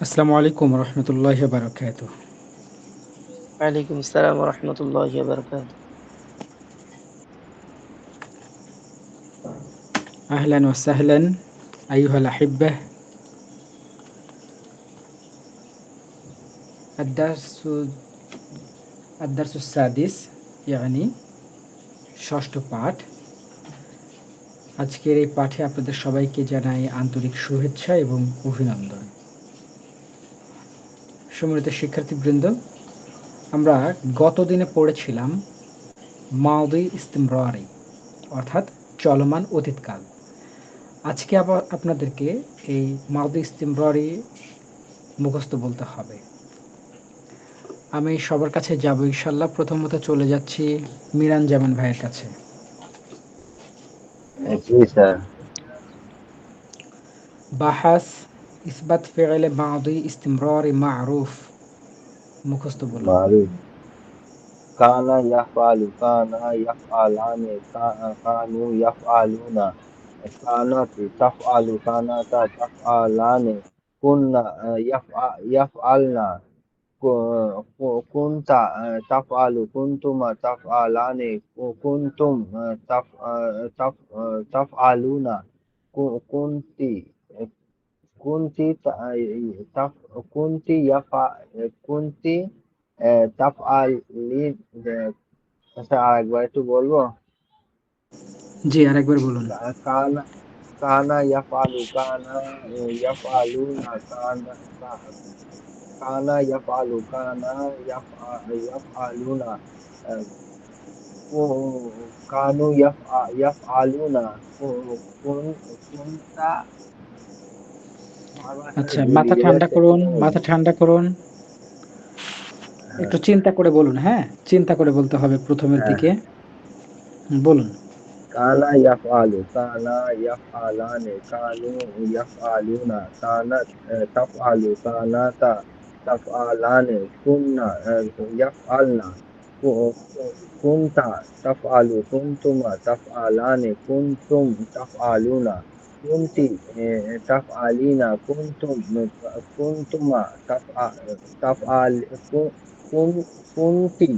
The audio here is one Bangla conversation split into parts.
আসসালামু আলাইকুম রহমতুল্লাহ বারকাত وعليكم السلام ورحمة الله وبركاته أهلا وسهلا أيها الأحبة الدرس الدرس السادس يعني ষষ্ঠ পাঠ আজকের এই পাঠে আপনাদের সবাইকে জানাই আন্তরিক শুভেচ্ছা এবং অভিনন্দন সম্মানিত শিক্ষার্থীবৃন্দ আমরা গত দিনে পড়েছিলাম মাউদি ইস্তিমরারি অর্থাৎ চলমান অতীতকাল। আজকে আবার আপনাদেরকে এই মাউদি ইস্তিমরারি মুখস্থ বলতে হবে। আমি সবার কাছে যাব ইনশাল্লাহ প্রথমত চলে যাচ্ছি মিরান জামান ভাইয়ের কাছে। বাহাস ইসবাত ফেলে মাউদি ইস্তিমরারি মারুফ মুখস্থ বলুন মারুফ কানা ইয়াফআলু কানা ইয়াফআলানি কানু ইয়াফআলুনা কানাত তাফআলু কানাতা তাফআলানি কুননা ইয়াফআলনা কুনতা তাফআলু কুনতুমা তাফআলানি কুনতুম তাফআলুনা কুনতি কুনতি ইয়াফা কুনতি তাফআলিন আচ্ছা আরেকবার একটু বলব? জি আরেকবার বলুন। কানা কানা ইয়াফআলু কানা ইয়াফআলুনা কানা কানা ইয়াফআলু কানা ইয়াফআলুনা কানু ইয়াফআলুনা কুনতা আচ্ছা মাথা ঠান্ডা করুন, মাথা ঠান্ডা করুন। একটু চিন্তা করে বলুন হ্যাঁ? চিন্তা করে বলতে হবে প্রথমের দিকে। বলুন। কানা ইয়াফআলু কানা ইয়াফআলানি কানু ইয়াফআলুনা কানাত তাফআলু, কানাতা তাফআলানি, কুননা ইয়াফআলনা কুনতা তাফআলু, কুনতুমা তাফআলানি, কুনতুম তাফআলুনা। কুনতি তাফআলিনা কুনতুম কুনতুমা তাফআল কুনতি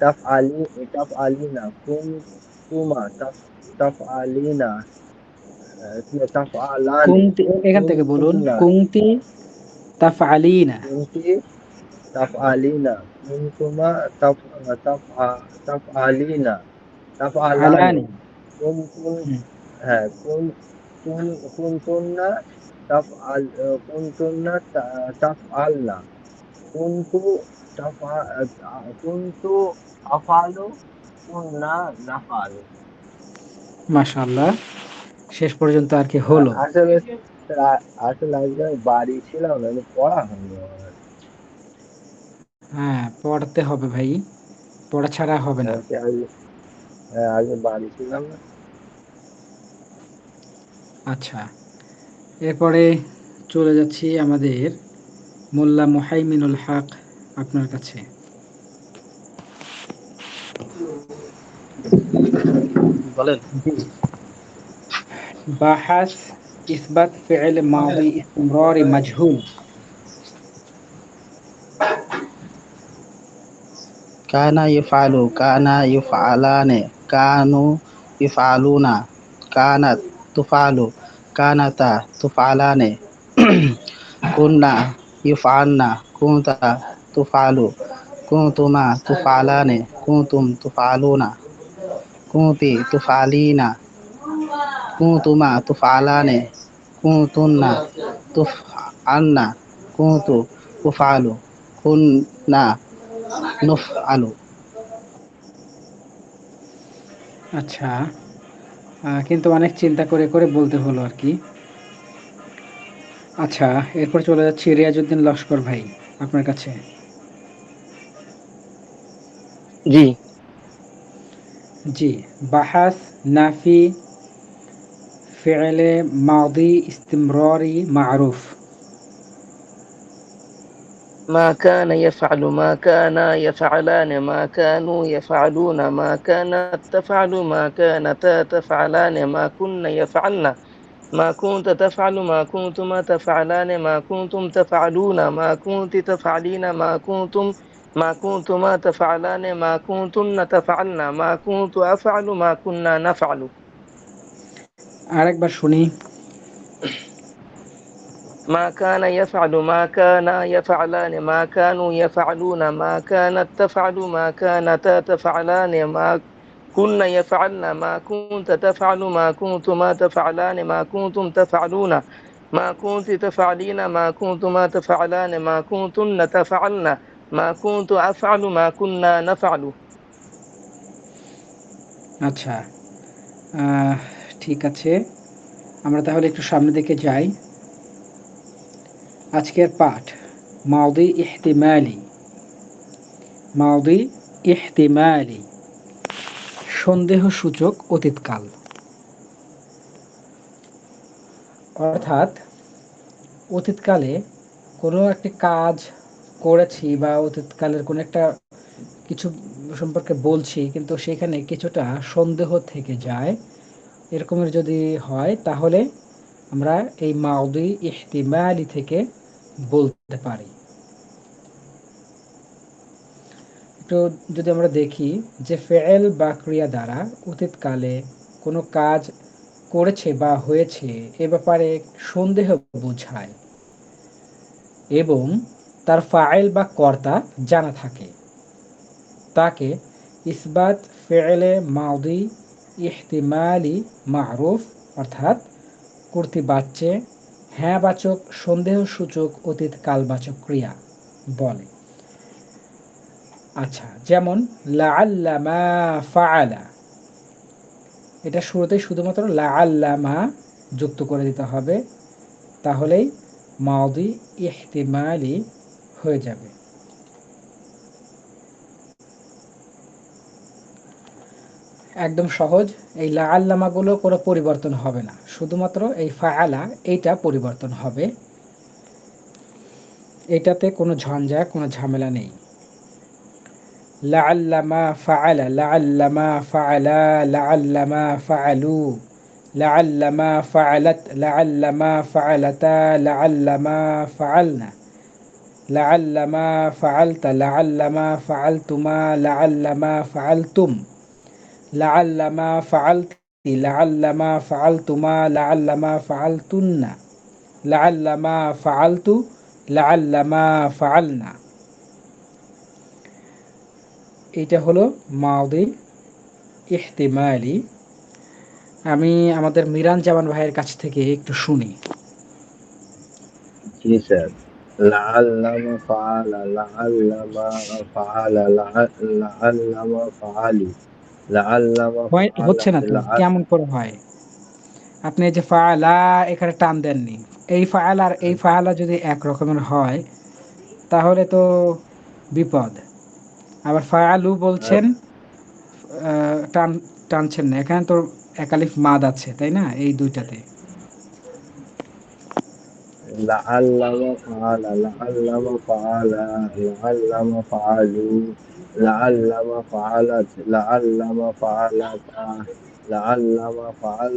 তাফআলি তাফআলিনা কুনতুমা তাফআলিনা তাফআলানি কুনতি এখান থেকে বলুন কুনতি তাফআলিনা কুনতি তাফআলিনা কুনতুমা তাফ তাফআলিনা তাফআলানি কুনতুম হ্যাঁ কুন কুন কুনতুন্না তাফআল কুনতুন্না তাফআলনা কুনতু তাফা কুনতু আফালু কুননা নাফালু। মাশাআল্লাহ। শেষ পর্যন্ত আর কি হলো? আসলে আসলে আজকে বাড়ি ছিলাম না পড়া হ্যাঁ পড়তে হবে ভাই। পড়া ছাড়া হবে না। হ্যাঁ আগে বাড়ি ছিলাম না। আচ্ছা। এরপরে চলে যাচ্ছি আমাদের মোল্লা মোহাইমিনুল হক আপনার কাছে। বলেন। বাহাস ইসবাত ফিল মাদি ইসমরার মাজহুল। কানা ইফআলু কানা ইফআলানে কানু ইফআলুনা কানাত তুফআলু কানাতা তুফআলানে কুননা ইফআলনা কুনতা তুফআলু কুনতুমা তুফআলানে কুনতুম তুফআলুনা কুনতি তুফআলিনা কুনতুমা তুফআলানে কুনতুন্না তুফআলনা কুনতু তুফআলু কুননা নুফআলু আচ্ছা। কিন্তু অনেক চিন্তা করে করে বলতে হলো আর কি। আচ্ছা এরপর চলে যাচ্ছি রিয়াজউদ্দিন লস্কর ভাই আপনার কাছে। জি। জি বাহাস নাফি ফেলে মাদি ইস্তিমরারি মারুফ। ما كان يفعل ما كان يفعلان ما كانوا يفعلون ما كانت تفعل ما كانتا تفعلان ما كن يفعلن ما كنت تفعل ما كنتما تفعلان ما كنتم تفعلون ما كنت تفعلين ما كنتم ما كنتما تفعلان ما كنتن تفعلن ما كنت أفعل ما كنا نفعل আরেকবার শুনি ما كان يفعل ما كان يفعلان ما كانوا يفعلون ما كانت تفعل ما كانتا تفعلان ما كن يفعلن ما كنت تفعل ما كنتما تفعلان ما كنتم تفعلون ما كنت تفعلين ما كنتما تفعلان ما كنتن تفعلن ما كنت أفعل ما كنا نفعل আচ্ছা আহ, ঠিক আছে আমরা তাহলে একটু সামনে দিকে যাই আজকের পাঠ মাউদি ইহতিমালি। মাউদি ইহতিমালি। সন্দেহ সূচক অতীতকাল। অর্থাৎ, অতীতকালে কোনো একটি কাজ করেছি বা অতীতকালের কোনো একটা কিছু সম্পর্কে বলছি, কিন্তু সেখানে কিছুটা সন্দেহ থেকে যায়। এরকমের যদি হয়, তাহলে আমরা এই মাউদি ইহতিমালি থেকে বলতে পারি। একটু যদি আমরা দেখি যে ফেল বা ক্রিয়া দ্বারা অতীতকালে কোনো কাজ করেছে বা হয়েছে, এ ব্যাপারে সন্দেহ বোঝায় এবং তার ফাইল বা কর্তা জানা থাকে। তাকে ইসবাত ফেলে মাউদি ইহতিমালি মারুফ অর্থাৎ কর্তৃবাচ্যে হ্যাঁ বাচক, সন্দেহ সূচক অতীত কালবাচক ক্রিয়া, বলে। আচ্ছা যেমন লাআল্লামা ফাআলা। এটা শুরুতেই শুধুমাত্র লাআল্লামা যুক্ত করে দিতে হবে, তাহলেই মাউদি ইহতিমালি হয়ে যাবে। একদম সহজ। এই লাআল্লামাগুলো কোনো পরিবর্তন হবে না। শুধুমাত্র এই ফাআলা, এইটা পরিবর্তন হবে। এটাতে কোনো ঝঞ্ঝা, কোনো ঝামেলা নেই। লাআল্লামা ফাআলা লাআল্লামা ফাআলা, লাআল্লামা ফাআলু, লাআল্লামা ফাআলাত, লাআল্লামা ফাআলাতা, লাআল্লামা ফাআলনা, লাআল্লামা ফাআলতা, লাআল্লামা ফাআলতুমা, লাআল্লামা ফাআলতুম। এটা হলো মাউদি ইহতিমালি। আমি আমাদের মিরান জামান ভাইয়ের কাছ থেকে একটু শুনি। জি স্যার। লাআল্লামা ফাআলা লাআ- লাআল্লামা হচ্ছে না কেমন করে হয়? আপনি যে ফাআলা এখানে টান দেননি। এই ফাআলা আর এই ফাআলা যদি এক রকমের হয় তাহলে তো বিপদ। আবার ফাআলু বলছেন টান টানছেন না। এখানে তো একালিফ মাদ আছে তাই না? এই দুইটাতে। লাআল্লামা ফাআলা লাআল্লামা ফাআলা লাআল্লামা ফাআলু। লাআল্লামা ফাআলাত লাআল্লামা ফাআলাতা লাআল্লামা ফাআল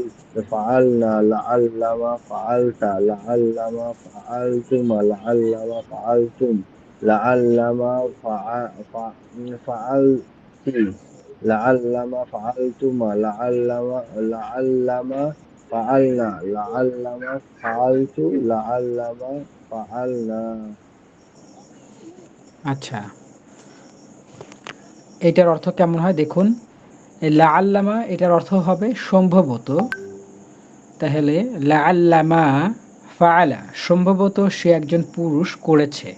ফাআলনা লাআল্লামা ফাআলতা লাআল্লামা ফাআলতুমা লাআল্লামা ফাআলতুম লাআল্লামা ফাআ- ফা- ফাআলতি লাআল্লামা ফাআলতুমা লাআল্লামা লাআল্লামা ফাআলনা লাআল্লামা ফাআলতু লাআল্লামা ফাআলনা আচ্ছা এটার অর্থ কেমন হয়? দেখুন এই লাআল্লামা এটার অর্থ হবে সম্ভবত। তাহলে, লাআল্লামা ফাআলা, সম্ভবত সে একজন পুরুষ করেছে।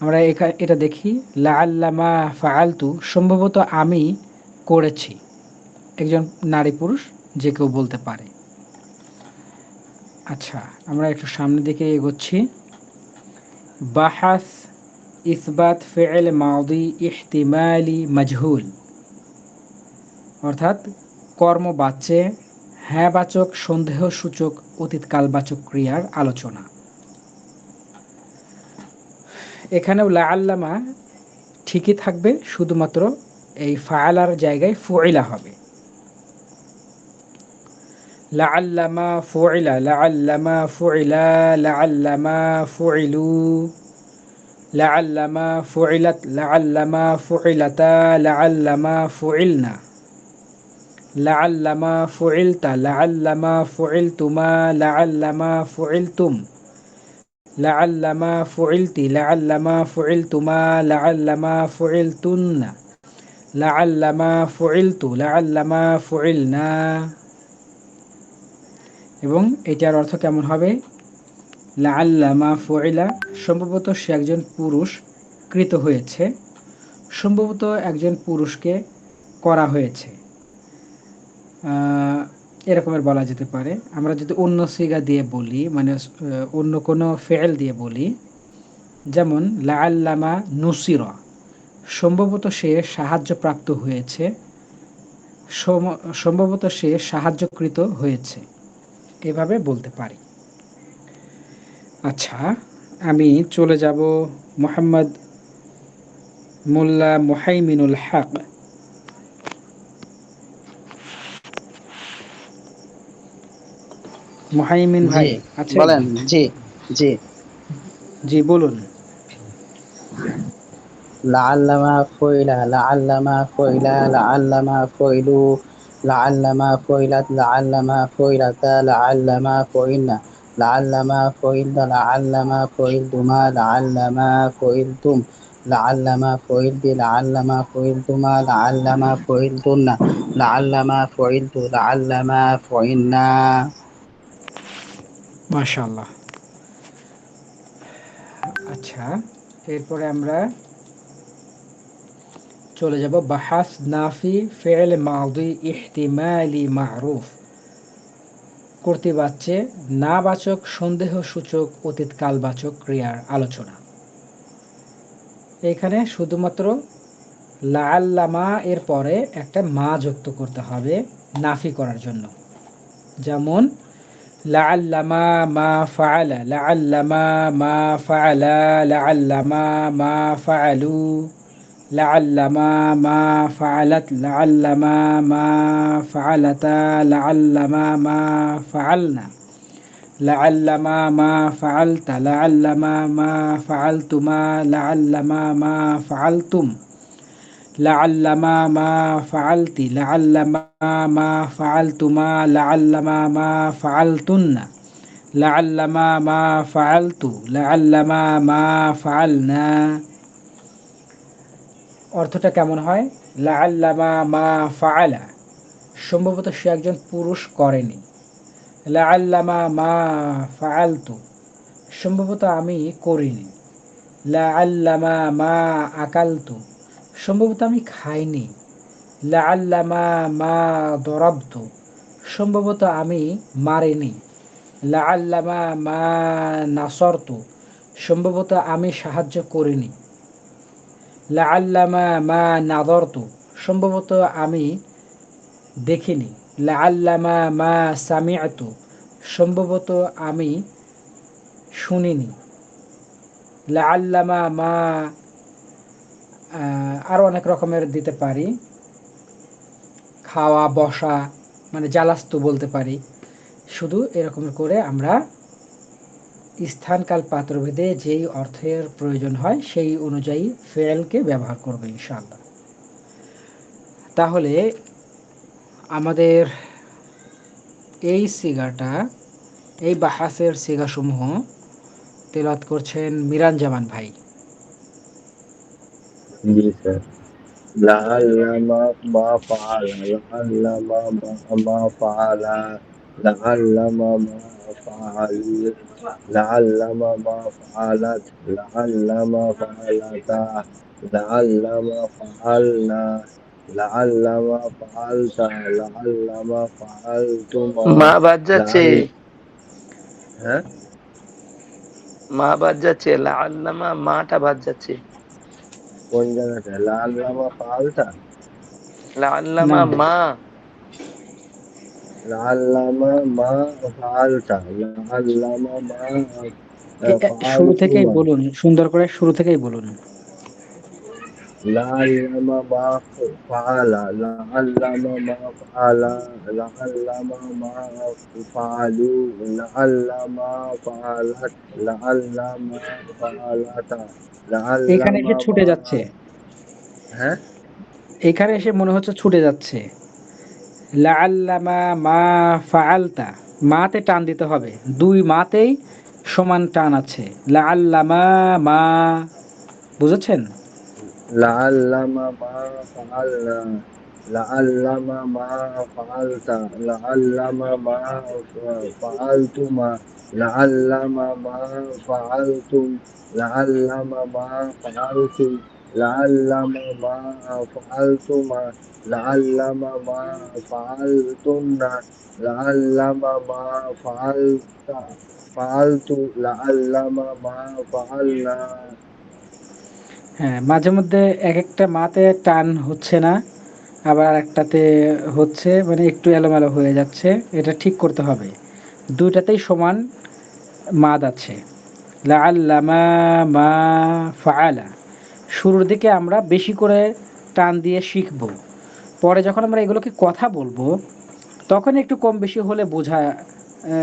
আমরা এটা দেখি, লাআল্লামা ফাআলতু, সম্ভবত আমি করেছি। একজন নারী পুরুষ, যে কেউ বলতে পারে। আচ্ছা আমরা একটু সামনের দিকে এগোচ্ছি। বাহাস ইসবাত ফেল মাউদি ইহতিমালি মজহুল। অর্থাৎ কর্মবাচ্যে হ্যাঁবাচক সন্দেহ সূচক অতীতকালবাচক ক্রিয়ার আলোচনা। এখানেও লাআল্লামা ঠিকই থাকবে, শুধুমাত্র এই ফায়ালার জায়গায় ফুইলা হবে। লাআল্লামা ফুইলা লাআল্লামা ফুইলা, লাআল্লামা ফুইলু। লাআল্লামা ফুইলাত লাআল্লামা ফুইলাতা লাআল্লামা ফুইলনা লাআল্লামা ফুইলতা লাআল্লামা ফুইলতুমা লাআল্লামা ফুইলতুম লাআল্লামা ফুইলতি লাআল্লামা ফুইলতুমা লাআল্লামা ফুইলতুন্না লাআল্লামা ফুইলতু লাআল্লামা ফুইলনা এবং এটার অর্থ কেমন হবে লাআল্লামা ফুইলা। সম্ভবত সে একজন পুরুষ কৃত হয়েছে। সম্ভবত একজন পুরুষকে করা হয়েছে। এরকমের বলা যেতে পারে। আমরা যদি অন্য সিগা দিয়ে বলি মানে অন্য কোনো ফেল দিয়ে বলি, যেমন লাআল্লামা নুসিরা। সম্ভবত সে সাহায্যপ্রাপ্ত হয়েছে। সম- সম্ভবত সে সাহায্যকৃত হয়েছে। এভাবে বলতে পারি। আচ্ছা আমি চলে যাব মোহাম্মদ মোল্লা মোহাইমিনুল হক। মোহাইমিন ভাই আচ্ছা বলেন জি জি। জি বলুন। লাআল্লামা ফুইলা লাআল্লামা ফুইলা লাআল্লামা ফুইলু লাআল্লামা ফুইলাত লাআল্লামা ফুইলাতা লাআল্লামা ফুইলনা লাআল্লামা ফুইলতা লাআল্লামা ফুইলতুমা লাআল্লামা ফুইলতুম লাআল্লামা ফুইলতি লাআল্লামা ফুইলতুমা লাআল্লামা ফুইলতুন্না লাআল্লামা ফুইলতু লাআল্লামা ফুইলনা মাশাআল্লাহ আচ্ছা এরপরে আমরা চলে যাব বাহাস নাফি ফেল মাউদি ইহতিমালি মারুফ। নাবাচক সন্দেহ সূচক অতীতকালবাচক ক্রিয়ার আলোচনা। এখানে শুধুমাত্র লাআল্লামা এর পরে একটা মা যুক্ত করতে হবে নাফি করার জন্য। যেমন, লাআল্লামা মা ফাআলা, লাআল্লামা মা ফাআলা, লাআল্লামা মা ফাআলু লাআল্লামা মা ফাআলাত লাআল্লামা মা ফাআলাতা লাআল্লামা মা ফাআলনা লাআল্লামা মা ফাআলতা লাআল্লামা মা ফাআলতুমা লাআল্লামা মা ফাআলতুম লাআল্লামা মা ফাআলতি লাআল্লামা মা ফাআলতুমা লাআল্লামা মা ফাআলতুন্না লাআল্লামা মা ফাআলতু লাআল্লামা মা ফাআলনা অর্থটা কেমন হয়? লাআল্লামা মা ফাআলা। সম্ভবত সে একজন পুরুষ করেনি। লাআল্লামা মা ফাআলতু। সম্ভবত আমি করিনি। লাআল্লামা মা আকালতু। সম্ভবত আমি খাইনি। লাআল্লামা মা দরাবতু। সম্ভবত আমি মারিনি। লাআল্লামা মা নাসরতু। সম্ভবত আমি সাহায্য করিনি। লাআল্লামা মা নাদরতু সম্ভবত আমি দেখিনি। লাআল্লামা মা সামিআতু। সম্ভবত আমি শুনিনি। লাআল্লামা মা আরও অনেক রকমের দিতে পারি। খাওয়া, বসা মানে জালাস্তু বলতে পারি। শুধু এরকম করে আমরা স্থানকাল পাত্রভেদে যেই অর্থের প্রয়োজন হয়, সেই অনুযায়ী ফেলকে ব্যবহার করবে ইনশাল্লাহ তাহলে আমাদের এই সিগাটা এই বাহাসের সিগাসমূহ তেলাত করছেন মিরান জামান ভাই লাল্লামা মা পালা লাল্লামা মা পালা লাল্লামা মা فعلت لعلم ما فعلت لعلم فعلتا لعلم فعلنا لعلم فعلت لعلم فعلتم মা বাদ যাচ্ছে হ্যাঁ মা বাদ যাচ্ছে লাল্লামা মাটা বাদ যাচ্ছে কোন জায়গাটা লাল্লামা ফালতা লাল্লামা মা শুরু থেকেই বলুন সুন্দর করে শুরু থেকেই বলুন। এখানে এসে ছুটে যাচ্ছে। হ্যাঁ? এখানে এসে মনে হচ্ছে ছুটে যাচ্ছে। লাআল্লামা মা ফাআলতা। মাতে টান দিতে হবে। দুই মাতেই সমান টান আছে। লাআল্লামা মা। বুঝেছেন? লাআল্লামা মা ফাআলতা। লাআল্লামা মা ফাআলতা। লাআল্লামা মা ফাআলতুমা। লাআল্লামা মা ফাআলতুম। লাআল্লামা মা ফাআলতুম। لعلم ما فعلتما لعلم ما فعلتن لعلم ما فعلت فعلت لعلم ما فعلنا হ্যাঁ মাঝে মধ্যে এক একটা মাতে টান হচ্ছে না আবার একটাতে হচ্ছে মানে একটু এলোমেলো হয়ে যাচ্ছে এটা ঠিক করতে হবে দুইটাতেই সমান মাদ আছে লাআল্লামা মা ফাআলা শুরুর দিকে আমরা বেশি করে টান দিয়ে শিখব। পরে যখন আমরা এগুলোকে কথা বলব, তখন একটু কম বেশি হলে বোঝা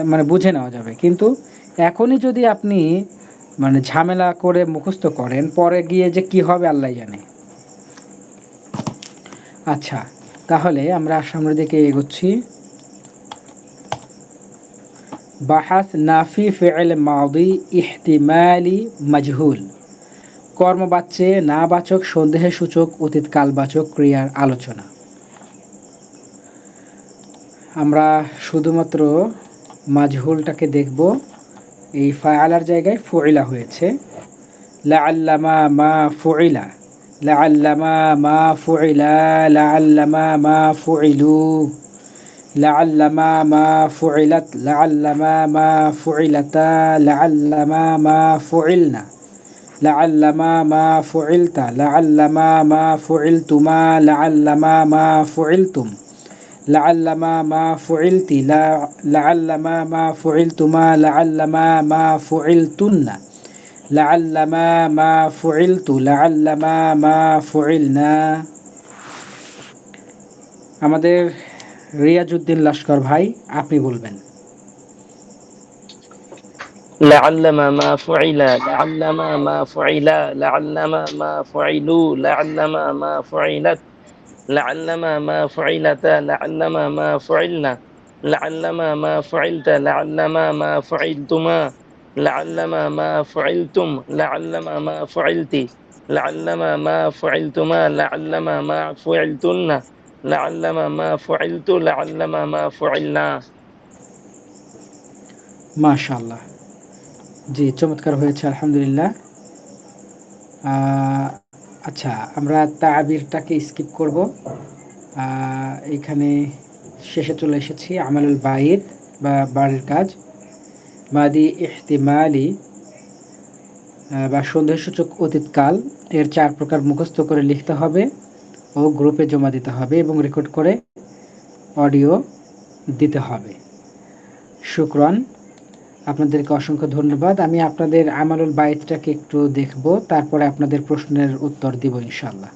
মানে বুঝে নেওয়া যাবে। কিন্তু এখনই যদি আপনি মানে ঝামেলা করে মুখস্থ করেন, পরে গিয়ে যে কি হবে আল্লাহ জানে। আচ্ছা তাহলে আমরা সামনের দিকে এগোচ্ছি। বাহাস নাফি ফেল মাদি ইহতিমালি মাজহুল। কর্মবাচ্যে না বাচক সন্দেহ সূচক অতীত কালবাচক ক্রিয়ার আলোচনা। আমরা শুধুমাত্র মাজহুলটাকে দেখব। এই ফায়ালার জায়গায় ফুইলা হয়েছে। লাআল্লামা মা ফুইলা, লাআল্লামা মা ফুইলা, লাআল্লামা মা ফুইলু, লাআল্লামা মা ফুইলাত, লাআল্লামা মা ফুইলাতা, লাআল্লামা মা ফুইলনা। লাআল্লামা মা ফুইলতা লাআল্লামা মা ফুইলতুমা লাআল্লামা মা ফুইলতুম। লাআল্লামা মা ফুইলতি লাআল্লামা মা ফুইলতুমা লাআল্লামা মা ফুইলতুন্না। লাআল্লামা মা ফুইলতু লাআল্লামা মা ফুইলনা। আমাদের রিয়াজুদ্দিন লস্কর ভাই, আপনি বলবেন। لعلما ما فعل لعلما ما فعل لعلما ما فعلوا لعلما ما فعلت لعلما ما فعلت لعلما ما فعلنا لعلما ما فعلت لعلما ما فعلتما لعلما ما فعلتم لعلما ما فعلتي لعلما ما فعلتما لعلما ما فعلتن لعلما ما فعلت لعلما ما فعلنا ما شاء الله জি, চমৎকার হয়েছে, আলহামদুলিল্লাহ। আচ্ছা আমরা তাবিরটাকে স্কিপ করব। এখানে শেষে চলে এসেছি, আমালুল বাইদ বা বাড়ির কাজ। মাদি ইহতিমালি বা সন্দেহসূচক অতীতকাল, এর চার প্রকার মুখস্থ করে লিখতে হবে ও গ্রুপে জমা দিতে হবে এবং রেকর্ড করে অডিও দিতে হবে। শুক্রান আপনাদেরকে অসংখ্য ধন্যবাদ। আমি আপনাদের আমারুল বাইতটাকে একটু দেখব, তারপরে আপনাদের প্রশ্নের উত্তর দিব ইনশাল্লাহ